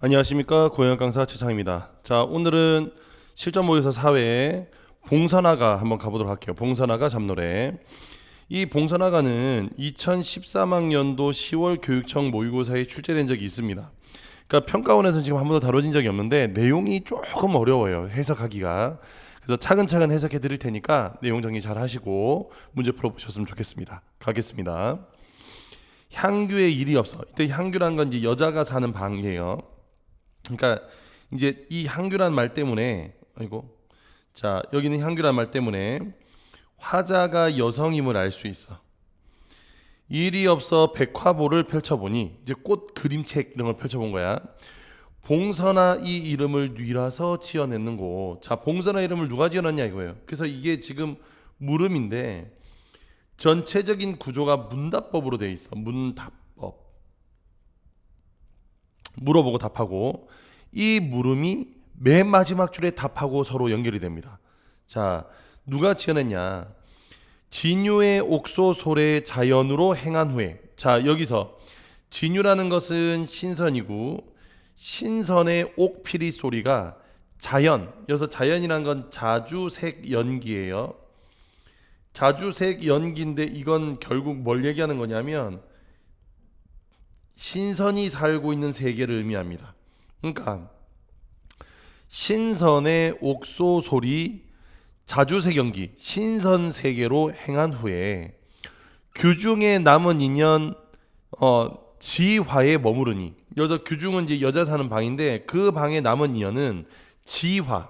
안녕하십니까 고영 강사 최창입니다. 자 오늘은 실전 모의고사 사회 봉선화가 한번 가보도록 할게요. 봉선화가 잡노래. 이 봉선화가는 2013학년도 10월 교육청 모의고사에 출제된 적이 있습니다. 그러니까 평가원에서 지금 한 번도 다뤄진 적이 없는데 내용이 조금 어려워요 해석하기가. 그래서 차근차근 해석해 드릴 테니까 내용 정리 잘 하시고 문제 풀어 보셨으면 좋겠습니다. 가겠습니다. 향규의 일이 없어. 이때 향규란 건 이제 여자가 사는 방이에요. 그러니까 이제 이 향규란 말 때문에 아이고 자 여기는 향규란 말 때문에 화자가 여성임을 알 수 있어. 일이 없어 백화보를 펼쳐보니 이제 꽃 그림책 이런 걸 펼쳐본 거야. 봉선아 이 이름을 뉘라서 지어냈는 거. 자 봉선아 이름을 누가 지어놨냐 이거예요. 그래서 이게 지금 물음인데 전체적인 구조가 문답법으로 돼 있어. 문답법. 물어보고 답하고 이 물음이 맨 마지막 줄에 답하고 서로 연결이 됩니다. 자, 누가 지어냈냐? 진유의 옥소솔의 자연으로 행한 후에. 자, 여기서 진유라는 것은 신선이고 신선의 옥피리 소리가 자연. 여기서 자연이란 건 자주색 연기예요. 자주색 연기인데 이건 결국 뭘 얘기하는 거냐면 신선이 살고 있는 세계를 의미합니다. 그러니까 신선의 옥소 소리 자주색 연기 신선 세계로 행한 후에 규중에 남은 인연 어 지화에 머무르니 여자 규중은 이제 여자 사는 방인데 그 방에 남은 인연은 지화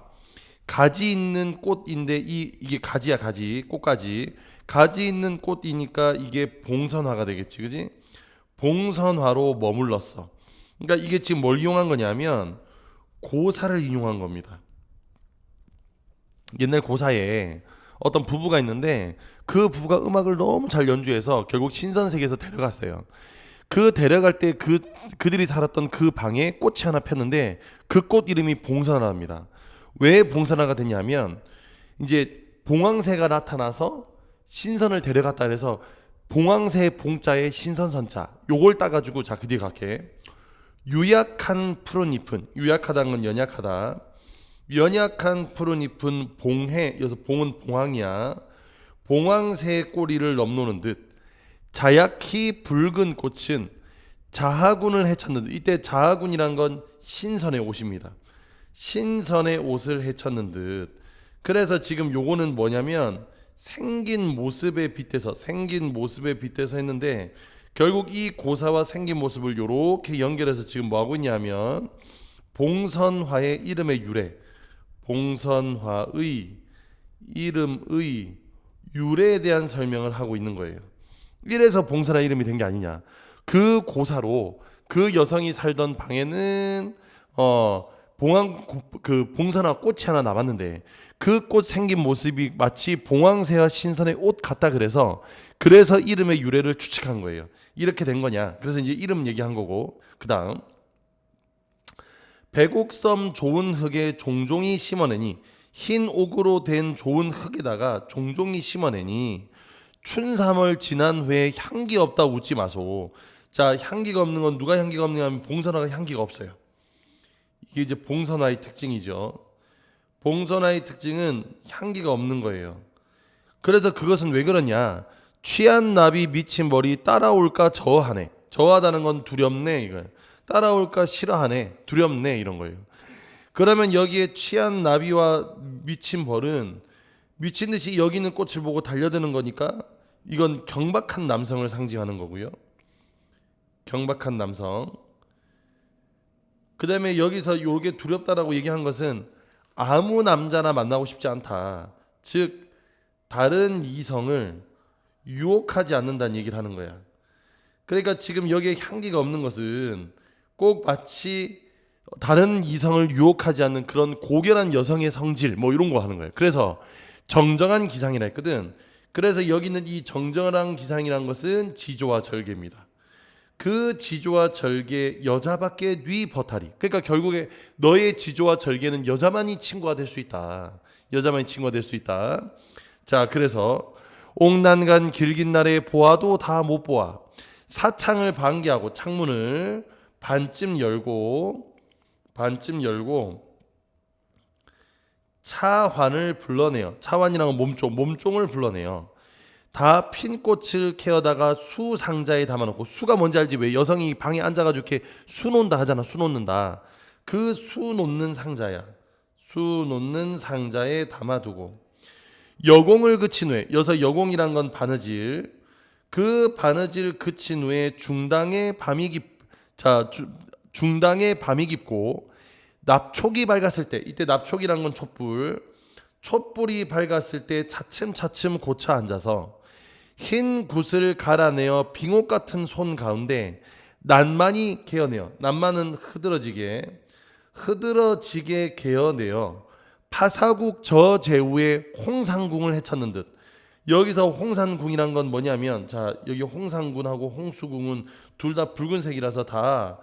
가지 있는 꽃인데 이 이게 가지야 가지 꽃가지 가지 있는 꽃이니까 이게 봉선화가 되겠지 그지 봉선화로 머물렀어. 그러니까 이게 지금 뭘 이용한 거냐면 고사를 인용한 겁니다. 옛날 고사에 어떤 부부가 있는데 그 부부가 음악을 너무 잘 연주해서 결국 신선 세계에서 데려갔어요. 그 데려갈 때 그 그들이 살았던 그 방에 꽃이 하나 폈는데 그 꽃 이름이 봉선화입니다. 왜 봉선화가 됐냐면 이제 봉황새가 나타나서 신선을 데려갔다 그래서 봉황새 봉자에 신선선자 요걸 따가지고 자 그 뒤에 갈게. 유약한 푸른 잎은 유약하다는 건 연약하다. 연약한 푸른 잎은 봉해 여기서 봉은 봉황이야. 봉황새의 꼬리를 넘노는 듯 자약히 붉은 꽃은 자하군을 헤쳤는 듯. 이때 자하군이란 건 신선의 옷입니다. 신선의 옷을 헤쳤는 듯. 그래서 지금 요거는 뭐냐면 생긴 모습에 빗대서 생긴 모습에 빗대서 했는데 결국 이 고사와 생긴 모습을 요렇게 연결해서 지금 뭐 하고 있냐면 봉선화의 이름의 유래 봉선화의 이름의 유래에 대한 설명을 하고 있는 거예요. 이래서 봉선화 이름이 된 게 아니냐. 그 고사로 그 여성이 살던 방에는 어 봉황 그 봉선화 꽃이 하나 남았는데 그 꽃 생긴 모습이 마치 봉황새와 신선의 옷 같다 그래서 그래서 이름의 유래를 추측한 거예요. 이렇게 된 거냐? 그래서 이제 이름 얘기한 거고 그다음 백옥섬 좋은 흙에 종종이 심어내니 흰 옥으로 된 좋은 흙에다가 종종이 심어내니 춘삼월 지난 후에 향기 없다 웃지 마소. 자 향기가 없는 건 누가 향기가 없느냐 하면 봉선화가 향기가 없어요. 이게 이제 봉선화의 특징이죠. 봉선화의 특징은 향기가 없는 거예요. 그래서 그것은 왜 그러냐? 취한 나비 미친 머리 따라올까 저하네. 저하다는 건 두렵네 이거. 따라올까 싫어하네. 두렵네 이런 거예요. 그러면 여기에 취한 나비와 미친 벌은 미친 듯이 여기 있는 꽃을 보고 달려드는 거니까 이건 경박한 남성을 상징하는 거고요. 경박한 남성. 그 다음에 여기서 요게 두렵다라고 얘기한 것은 아무 남자나 만나고 싶지 않다. 즉, 다른 이성을 유혹하지 않는다는 얘기를 하는 거야. 그러니까 지금 여기에 향기가 없는 것은 꼭 마치 다른 이성을 유혹하지 않는 그런 고결한 여성의 성질 뭐 이런 거 하는 거예요. 그래서 정정한 기상이라 했거든. 그래서 여기는 이 정정한 기상이란 것은 지조와 절개입니다. 그 지조와 절개 여자밖에 뉘 버타리. 그러니까 결국에 너의 지조와 절개는 여자만이 친구가 될 수 있다. 여자만이 친구가 될 수 있다. 자, 그래서 옥난간 길긴 날에 보아도 다 못 보아. 사창을 반개하고 창문을 반쯤 열고 반쯤 열고 차환을 불러내요. 차환이랑은 몸종, 몸종을 불러내요. 다 핀 꽃을 캐어다가 수 상자에 담아놓고 수가 뭔지 알지? 왜 여성이 방에 앉아가지고 이렇게 수 놓는다 하잖아. 수 놓는다. 그 수 놓는 상자야. 수 놓는 상자에 담아두고 여공을 그친 후에 여기서 여공이란 건 바느질 그 바느질 그친 후에 중당에 밤이 깊자 중당에 밤이 깊고 납촉이 밝았을 때 이때 납촉이란 건 촛불 촛불이 밝았을 때 차츰차츰 고쳐 앉아서 흰 굿을 갈아내어 빙옥 같은 손 가운데 난만이 개어내어 난만은 흐드러지게 흐드러지게 개어내어 파사국 저 제후에 홍상궁을 해쳤는 듯. 여기서 홍산궁이란 건 뭐냐면 자 여기 홍상군하고 홍수궁은 둘 다 붉은색이라서 다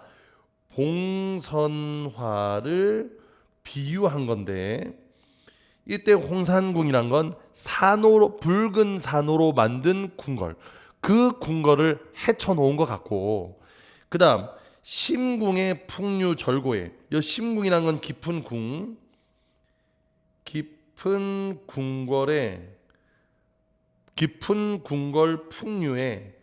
봉선화를 비유한 건데 이때 홍산궁이란 건 산호로 붉은 산호로 만든 궁궐 그 궁궐을 헤쳐 놓은 것 같고 그다음 심궁의 풍류 절고에 여 심궁이란 건 깊은 궁 깊은 궁궐에 깊은 궁궐 풍류에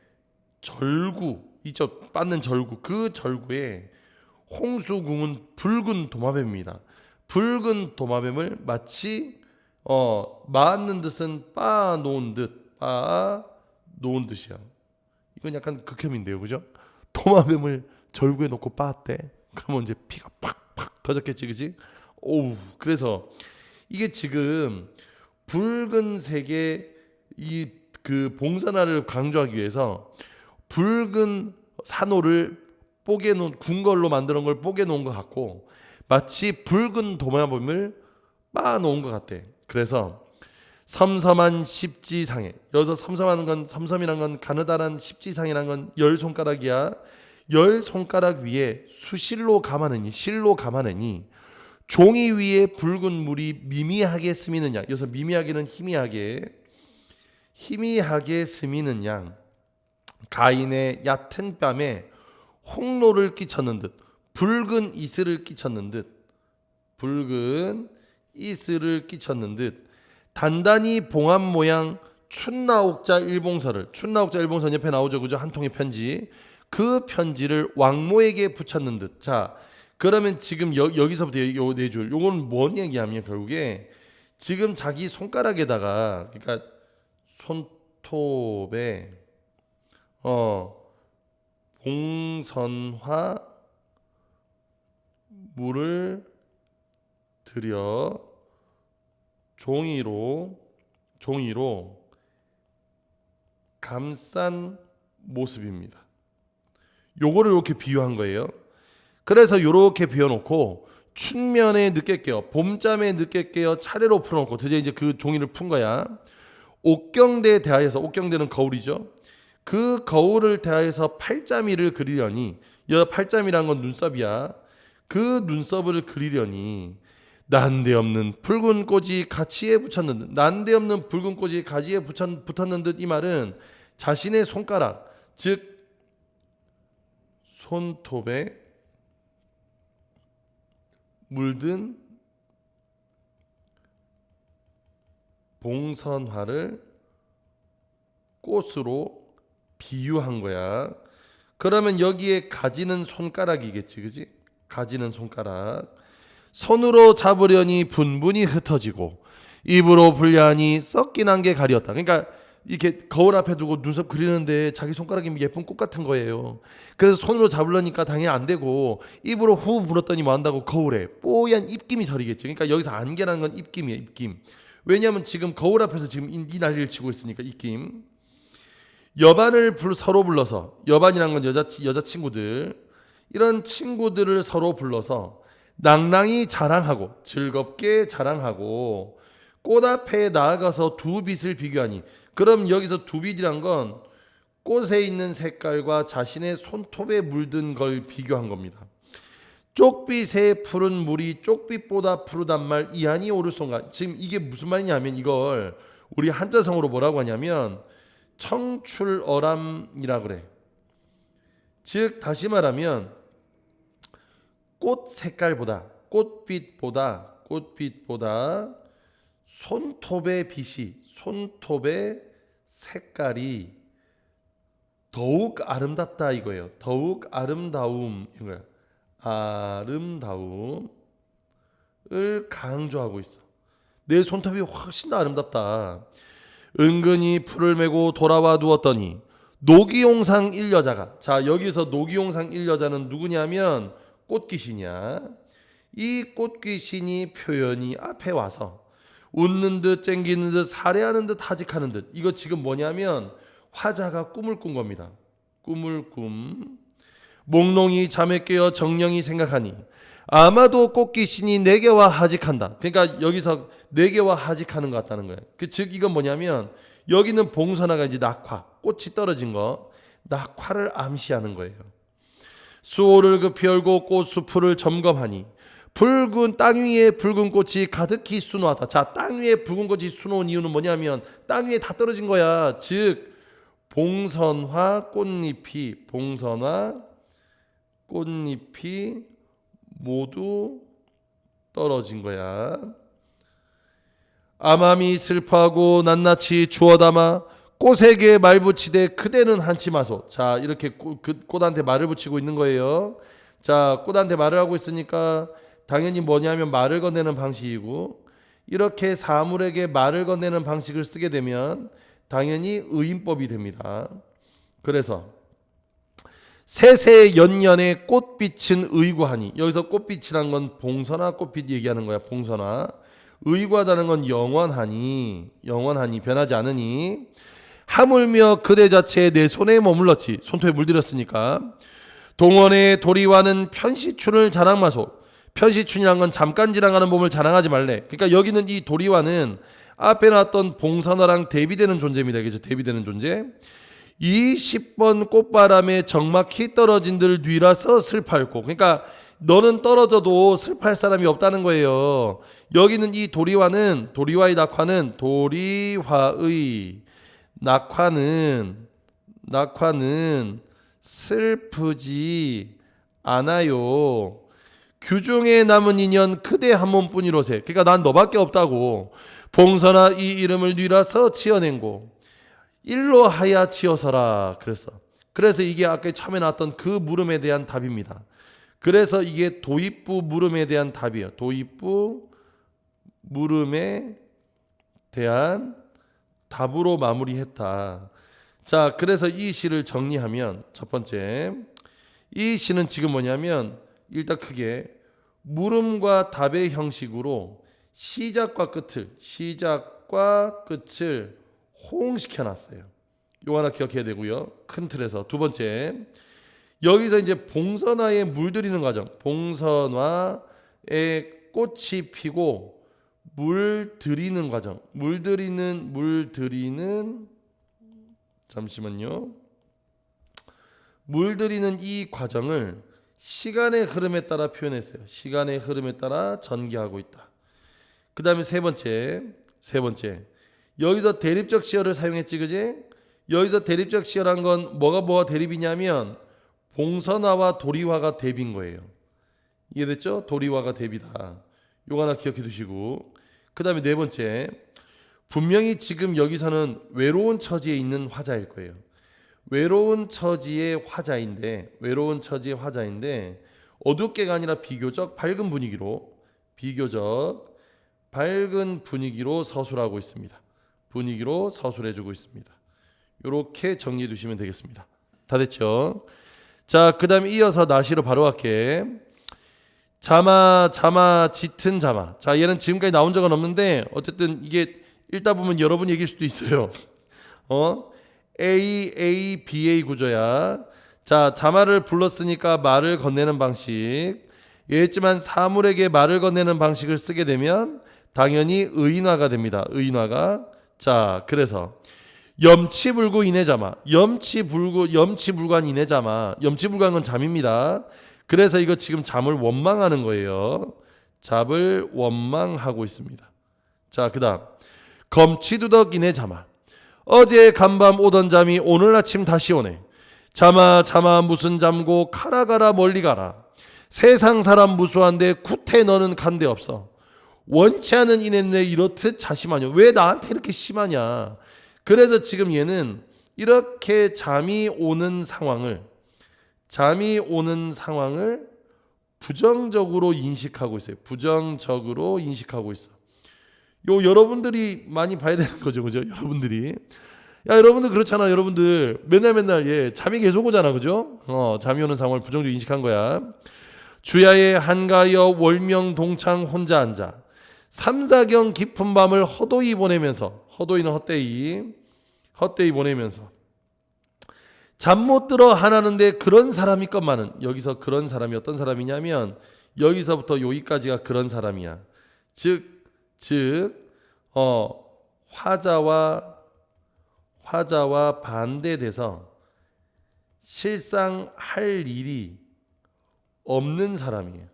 절구 이저 빠는 절구 그 절구에 홍수궁은 붉은 도마뱀입니다. 붉은 도마뱀을 마치 어 맞는 듯은 빠 놓은 듯 빠 놓은 듯이야. 이건 약간 극혐인데요, 그죠? 도마뱀을 절구에 놓고 빠았대. 그러면 이제 피가 팍팍 터졌겠지, 그지? 오우 그래서 이게 지금 붉은 색의 이 그 봉선화를 강조하기 위해서 붉은 산호를 뽀개 놓은 궁궐로 만드는 걸 뽀개 놓은 것 같고 마치 붉은 도마뱀을 빻아 놓은 것 같대. 그래서 섬섬한 십지상에 여기서 섬섬한 건 섬섬이란 건 가느다란 십지상이란 건 열 손가락이야. 열 손가락 위에 수실로 감하느니 실로 감하느니 종이 위에 붉은 물이 미미하게 스미는 양. 여기서 미미하게는 희미하게 희미하게 스미는 양. 가인의 얕은 뺨에 홍로를 끼쳤는 듯 붉은 이슬을 끼쳤는 듯 붉은 이슬을 끼쳤는 듯 단단히 봉합 모양 춘나옥자 일봉서를 춘나옥자 일봉서 옆에 나오죠. 그죠? 한 통의 편지. 그 편지를 왕모에게 붙였는 듯 자 그러면 지금 여, 여기서부터 요네 줄. 요건 뭔 얘기하면 결국에 지금 자기 손가락에다가 그러니까 손톱에 어 봉선화 물을 들여 종이로 종이로 감싼 모습입니다. 요거를 이렇게 비유한 거예요. 그래서 요렇게 비워놓고 춘면에 늦게 깨어 봄잠에 늦게 깨어 차례로 풀어놓고 드디어 이제 그 종이를 푼 거야. 옥경대에 대하여서 옥경대는 거울이죠. 그 거울을 대하여서 팔자미를 그리려니 여 팔자미란 건 눈썹이야. 그 눈썹을 그리려니 난데없는 붉은 꽃이 가치에 붙였는 듯 난데없는 붉은 꽃이 가지에 붙었는 듯 이 말은 자신의 손가락 즉 손톱에 물든 봉선화를 꽃으로 비유한 거야. 그러면 여기에 가지는 손가락이겠지, 그지? 가지는 손가락. 손으로 잡으려니 분분히 흩어지고 입으로 불려하니 한게 가리었다. 그러니까 이렇게 거울 앞에 두고 눈썹 그리는데 자기 손가락이 예쁜 꽃 같은 거예요. 그래서 손으로 잡으려니까 당연히 안 되고 입으로 후 불었더니 뭐 한다고 거울에 뽀얀 입김이 서리겠지. 그러니까 여기서 안개라는 건 입김이에요, 입김. 왜냐하면 지금 거울 앞에서 지금 이, 이 난리를 치고 있으니까 입김. 여반을 불, 서로 불러서 여반이란 건 여자 여자 친구들 이런 친구들을 서로 불러서 낭낭히 자랑하고 즐겁게 자랑하고 꽃 앞에 나아가서 두 빛을 비교하니 그럼 여기서 두 빛이란 건 꽃에 있는 색깔과 자신의 손톱에 물든 걸 비교한 겁니다. 쪽빛의 푸른 물이 쪽빛보다 푸르단 말 오를 순간 지금 이게 무슨 말이냐면 이걸 우리 한자성으로 뭐라고 하냐면 청출어람이라 그래. 즉 다시 말하면 꽃 색깔보다 꽃빛보다 꽃빛보다 손톱의 빛이 손톱의 색깔이 더욱 아름답다 이거예요. 더욱 아름다움 이거야. 아름다움을 강조하고 있어. 내 손톱이 훨씬 더 아름답다. 은근히 풀을 메고 돌아와 누웠더니 노기용상 일여자가 자 여기서 노기용상 일여자는 누구냐면 꽃귀신이야. 이 꽃귀신이 표현이 앞에 와서 웃는 듯 쨍기는 듯 살해하는 듯 하직하는 듯 이거 지금 뭐냐면 화자가 꿈을 꾼 겁니다. 꿈을 꿈 몽롱이 잠에 깨어 정령이 생각하니 아마도 꽃귀신이 내게와 하직한다. 그러니까 여기서 내게와 하직하는 것 같다는 거예요. 그 즉 이건 뭐냐면 여기는 봉선화가 이제 낙화, 꽃이 떨어진 거, 낙화를 암시하는 거예요. 수호를 급히 열고 꽃수풀을 점검하니 붉은 땅 위에 붉은 꽃이 가득히 수놓았다. 자, 땅 위에 붉은 꽃이 수놓은 이유는 뭐냐면 땅 위에 다 떨어진 거야. 즉 봉선화 꽃잎이 봉선화 꽃잎이 모두 떨어진 거야. 암암이 슬퍼하고 낱낱이 주워 담아 꽃에게 말 붙이되 그대는 한치 마소. 자 이렇게 꽃, 그 꽃한테 말을 붙이고 있는 거예요. 자 꽃한테 말을 하고 있으니까 당연히 뭐냐면 말을 건네는 방식이고 이렇게 사물에게 말을 건네는 방식을 쓰게 되면 당연히 의인법이 됩니다. 그래서 세세 연년의 꽃빛은 의구하니 여기서 꽃빛이란 건 봉선화 꽃빛 얘기하는 거야 봉선화 의구하다는 건 영원하니 영원하니 변하지 않으니 하물며 그대 자체에 내 손에 머물렀지. 손톱에 물들였으니까. 동원의 도리와는 편시춘을 자랑마소. 편시춘이란 건 잠깐 지나가는 몸을 자랑하지 말래. 그러니까 여기는 이 도리와는 앞에 나왔던 봉선화랑 대비되는 존재입니다. 그죠? 대비되는 존재. 20번 꽃바람에 적막히 떨어진들 뉘라서 슬팔고. 그러니까 너는 떨어져도 슬팔 사람이 없다는 거예요. 여기는 이 도리와는 도리와의 낙화는 도리화의 낙화는 낙화는 슬프지 않아요. 규중에 남은 인연 그대 한 몸뿐이로세. 그러니까 난 너밖에 없다고. 봉선아 이 이름을 뉘라서 지어낸고 일로 하야 지어서라 그랬어. 그래서 이게 아까 처음에 나왔던 그 물음에 대한 답입니다. 그래서 이게 도입부 물음에 대한 답이에요. 도입부 물음에 대한 답으로 마무리했다. 자, 그래서 이 시를 정리하면 첫 번째 이 시는 지금 뭐냐면 일단 크게 물음과 답의 형식으로 시작과 끝을 시작과 끝을 호응시켜 놨어요. 요 하나 기억해야 되고요. 큰 틀에서 두 번째 여기서 이제 봉선화에 물들이는 과정. 봉선화에 꽃이 피고 물 들이는 과정. 물 들이는 물 들이는 잠시만요. 물 들이는 이 과정을 시간의 흐름에 따라 표현했어요. 시간의 흐름에 따라 전개하고 있다. 그 다음에 세 번째, 세 번째. 여기서 대립적 시어를 사용했지, 그지? 여기서 대립적 시어란 건 뭐가 뭐가 대립이냐면 봉선화와 도리화가 대비인 거예요. 이해됐죠? 도리화가 대비다. 요거 하나 기억해 두시고. 그 다음에 네 번째. 분명히 지금 여기서는 외로운 처지에 있는 화자일 거예요. 외로운 처지의 화자인데, 외로운 처지의 화자인데, 어둡게가 아니라 비교적 밝은 분위기로, 비교적 밝은 분위기로 서술하고 있습니다. 분위기로 서술해주고 있습니다. 이렇게 정리해 두시면 되겠습니다. 다 됐죠? 자, 그 다음에 이어서 나시로 바로 갈게. 자마, 자마, 짙은 자마. 자, 얘는 지금까지 나온 적은 없는데, 어쨌든 이게 읽다 보면 여러분 얘기일 수도 있어요. 어? A, A, BA 구조야. 자, 자마를 불렀으니까 말을 건네는 방식. 얘했지만 사물에게 말을 건네는 방식을 쓰게 되면 당연히 의인화가 됩니다. 의인화가. 자, 그래서 염치불구 이내자마. 염치불구 염치불관 이내자마. 염치불관 건 잠입니다. 그래서 이거 지금 잠을 원망하는 거예요. 잠을 원망하고 있습니다. 자, 그 다음 검치두덕 이내자마. 어제 간밤 오던 잠이 오늘 아침 다시 오네. 잠아 잠아 무슨 잠고 가라 가라 멀리 가라. 세상 사람 무수한데 구태 너는 간데 없어. 원치 않은 이내내 이렇듯 자심하냐. 왜 나한테 이렇게 심하냐. 그래서 지금 얘는 이렇게 잠이 오는 상황을 잠이 오는 상황을 부정적으로 인식하고 있어요. 부정적으로 인식하고 있어. 요 여러분들이 많이 봐야 되는 거죠, 그죠? 여러분들이 야 여러분들 그렇잖아, 여러분들 맨날 맨날 예 잠이 계속 오잖아, 그죠? 어 잠이 오는 상황을 부정적으로 인식한 거야. 주야의 한가여 월명 동창 혼자 앉아 삼사경 깊은 밤을 허도히 보내면서 허도히는 헛되이 헛되이 보내면서 잠 못 들어 하나는데 그런 사람이 것만은 여기서 그런 사람이 어떤 사람이냐면 여기서부터 여기까지가 그런 사람이야. 즉, 즉, 어, 화자와 화자와 반대돼서 실상 할 일이 없는 사람이에요.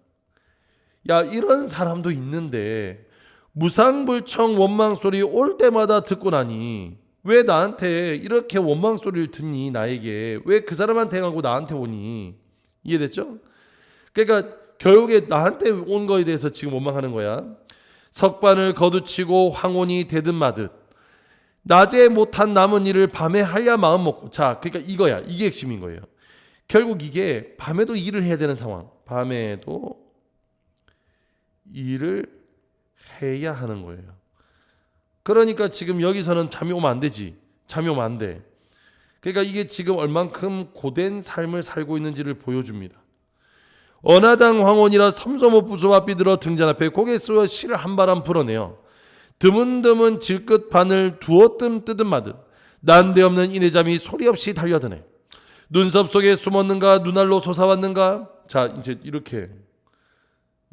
야, 이런 사람도 있는데 무상불청 원망 소리 올 때마다 듣고 나니 왜 나한테 이렇게 원망 소리를 듣니 나에게 왜 그 사람한테 가고 나한테 오니 이해됐죠? 그러니까 결국에 나한테 온 거에 대해서 지금 원망하는 거야. 석반을 거두치고 황혼이 되든 마듯 낮에 못한 남은 일을 밤에 하야 마음 먹고 자 그러니까 이거야 이게 핵심인 거예요. 결국 이게 밤에도 일을 해야 되는 상황. 밤에도 일을 해야 하는 거예요. 그러니까 지금 여기서는 잠이 오면 안 되지. 잠이 오면 안 돼. 그러니까 이게 지금 얼만큼 고된 삶을 살고 있는지를 보여줍니다. 언하당 황혼이라 섬섬호 부소와 삐들어 등잔 앞에 고개 숙여 실을 한 바람 불어내요. 드문드문 질끝 바늘 두어뜸 뜯은 마듯 난데없는 이내 잠이 소리 없이 달려드네. 눈썹 속에 숨었는가 눈알로 솟아왔는가 자 이제 이렇게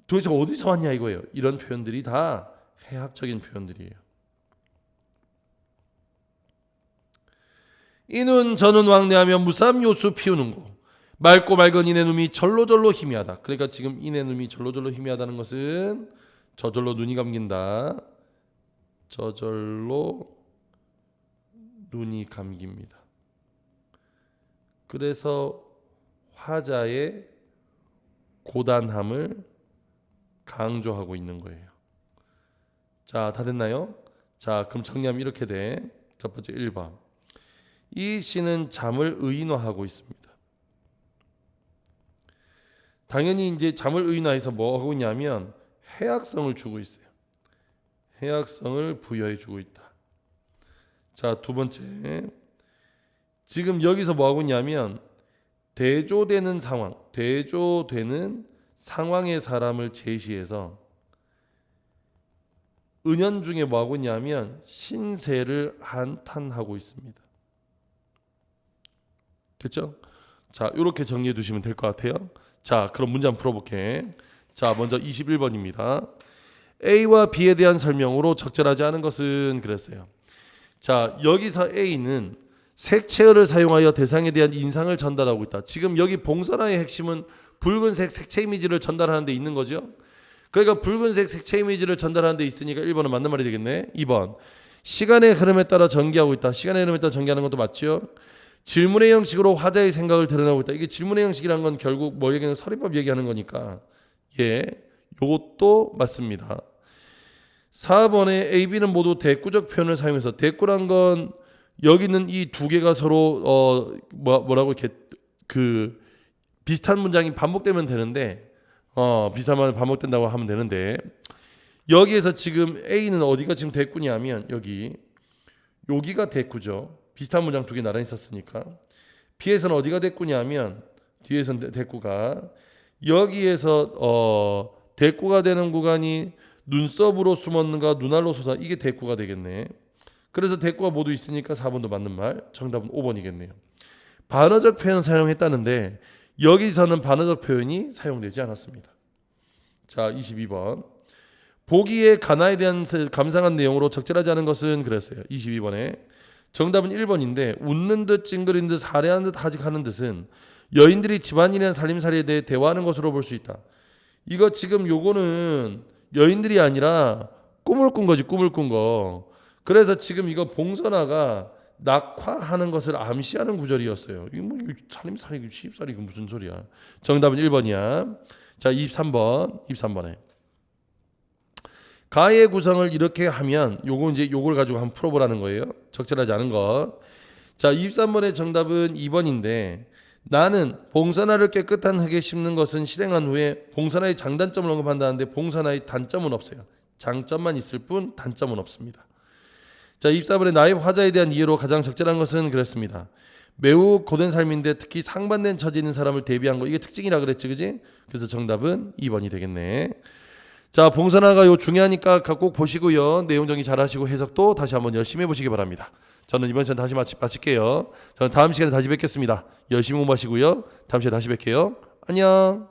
도대체 어디서 왔냐 이거예요. 이런 표현들이 다 해학적인 표현들이에요. 이눈 저눈 왕래하며 무삼 요수 피우는 고 맑고 맑은 이내 눈이 절로절로 희미하다. 그러니까 지금 이내 눈이 절로절로 희미하다는 것은 저절로 눈이 감긴다. 저절로 눈이 감깁니다. 그래서 화자의 고단함을 강조하고 있는 거예요. 자, 다 됐나요? 자, 그럼 정리하면 이렇게 돼. 첫 번째 1번. 이 시는 잠을 의인화하고 있습니다. 당연히 이제 잠을 의인화해서 뭐 하고 있냐면 해악성을 주고 있어요. 해악성을 부여해 주고 있다. 자, 두 번째. 지금 여기서 뭐 하고 있냐면 대조되는 상황, 대조되는 상황의 사람을 제시해서 은연 중에 뭐 하고 있냐면 신세를 한탄하고 있습니다. 됐죠? 자, 이렇게 정리해 두시면 될 것 같아요. 자, 그럼 문제 한번 풀어볼게. 자, 먼저 21번입니다. A와 B에 대한 설명으로 적절하지 않은 것은 그랬어요. 자, 여기서 A는 색채어를 사용하여 대상에 대한 인상을 전달하고 있다. 지금 여기 봉선화의 핵심은 붉은색 색채 이미지를 전달하는 데 있는 거죠. 그러니까 붉은색 색채 이미지를 전달하는 데 있으니까 1번은 맞는 말이 되겠네. 2번. 시간의 흐름에 따라 전개하고 있다. 시간의 흐름에 따라 전개하는 것도 맞죠. 질문의 형식으로 화자의 생각을 드러나고 있다. 이게 질문의 형식이란 건 결국 뭐 얘기하는 서리법 얘기하는 거니까. 예. 요것도 맞습니다. 4번에 A, B는 모두 대꾸적 표현을 사용해서 대꾸란 건 여기 있는 이 두 개가 서로 어 뭐, 뭐라고 이렇게 그 비슷한 문장이 반복되면 되는데 어 비슷한 말 반복된다고 하면 되는데 여기에서 지금 A는 어디가 지금 대꾸냐면 여기 여기가 대꾸죠. 비슷한 문장 두 개 나란히 있었으니까 B에서는 어디가 대꾸냐면 뒤에서는 대꾸가 여기에서 어 대꾸가 되는 구간이 눈썹으로 숨었는가 눈알로 솟아 이게 대꾸가 되겠네. 그래서 대꾸가 모두 있으니까 4번도 맞는 말. 정답은 5번이겠네요. 반어적 표현 사용했다는데 여기서는 반어적 표현이 사용되지 않았습니다. 자, 22번. 보기에 가나에 대한 감상한 내용으로 적절하지 않은 것은 그랬어요. 22번에 정답은 1번인데 웃는 듯 찡그린 듯 사례하는 듯 하직하는 듯은 여인들이 집안일이나 살림살이에 대해 대화하는 것으로 볼 수 있다. 이거 지금 요거는 여인들이 아니라 꿈을 꾼 거지 꿈을 꾼 거. 그래서 지금 이거 봉선화가 낙화하는 것을 암시하는 구절이었어요. 이게 뭐 살림살이 시집살이 그 무슨 소리야? 정답은 1번이야. 자, 23번. 23번에. 가의 구성을 이렇게 하면 요거 이제 요걸 가지고 한번 풀어 보라는 거예요. 적절하지 않은 것. 자, 23번의 정답은 2번인데 나는 봉선화를 깨끗한 흙에 심는 것은 실행한 후에 봉선화의 장단점을 언급한다는데 봉선화의 단점은 없어요. 장점만 있을 뿐 단점은 없습니다. 자, 24번의 나의 화자에 대한 이해로 가장 적절한 것은 그렇습니다. 매우 고된 삶인데 특히 상반된 처지 있는 사람을 대비한 거 이게 특징이라 그랬지, 그지? 그래서 정답은 2번이 되겠네. 자, 봉선화가 요 중요하니까 꼭 보시고요. 내용 정리 잘 하시고 해석도 다시 한번 열심히 해 보시기 바랍니다. 저는 이번 시간 다시 마치, 마칠게요. 저는 다음 시간에 다시 뵙겠습니다. 열심히 공부하시고요. 다음 시간에 다시 뵐게요. 안녕.